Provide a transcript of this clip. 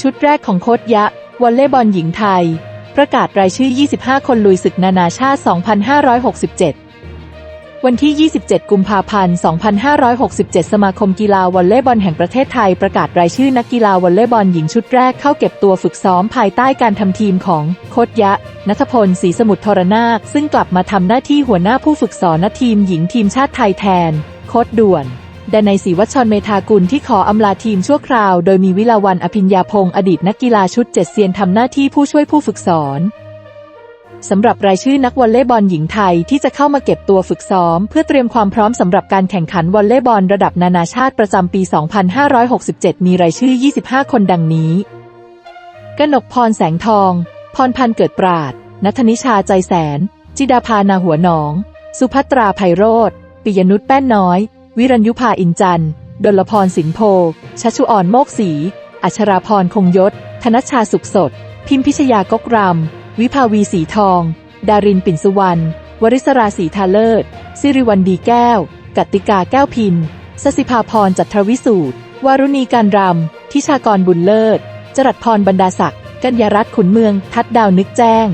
ชุดแรกของโค้ชยะ วอลเลย์บอลหญิงไทย ประกาศรายชื่อ 25 คนลุยศึกนานาชาติ 2567 วันที่ 27 กุมภาพันธ์ 2567 สมาคมกีฬาวอลเลย์บอลแห่งประเทศไทยประกาศรายชื่อนักกีฬาวอลเลย์บอลหญิงชุดแรกเข้าเก็บตัวฝึกซ้อมภายใต้การทำทีมของโค้ชยะนัทพลศรีสมุทรทรนาค ซึ่งกลับมาทำหน้าที่หัวหน้าผู้ฝึกสอนทีมหญิงทีมชาติไทยแทน โค้ชด่วน ดนัยศรีวัชรเมธากุลที่ขออำลาทีมชั่วคราว โดยมีวิลาวันอภิญญาพงศ์อดีตนักกีฬาชุดเจ็ดเซียนทำหน้าที่ผู้ช่วยผู้ฝึกสอนสำหรับรายชื่อนักวอลเลย์บอลหญิงไทยที่จะเข้ามาเก็บตัวฝึกซ้อม เพื่อเตรียมความพร้อมสำหรับการแข่งขันวอลเลย์บอลระดับนานาชาติประจำปี 2567 มีรายชื่อ 25 คนดังนี้ กนกพรแสงทอง พรพันธ์เกิดปราด นัทนิชาใจแสน จิดาภานาหัวหนอง สุภัตราไพโรธปิยนุชแป้นน้อย วิรัญยุภาอินจันทร์ดลพรสินโพชัชุอ่อนโมกศรีอัชราพรคงยศ ธนชาสุขสด พิมพิชยากกรำวิภาวีสีทอง ดารินปิ่นสุวรรณ วริศราสีทาเลิศ สิริวัลดีแก้วกติกาแก้วพินสสิภาพรจัทรวิสูตร วารุณีการรำทิชากรบุญเลิศ จรัสพรบรรดาศักดิ์กัญญารัตน์ขุนเมือง ทัดดาวนึกแจ้ง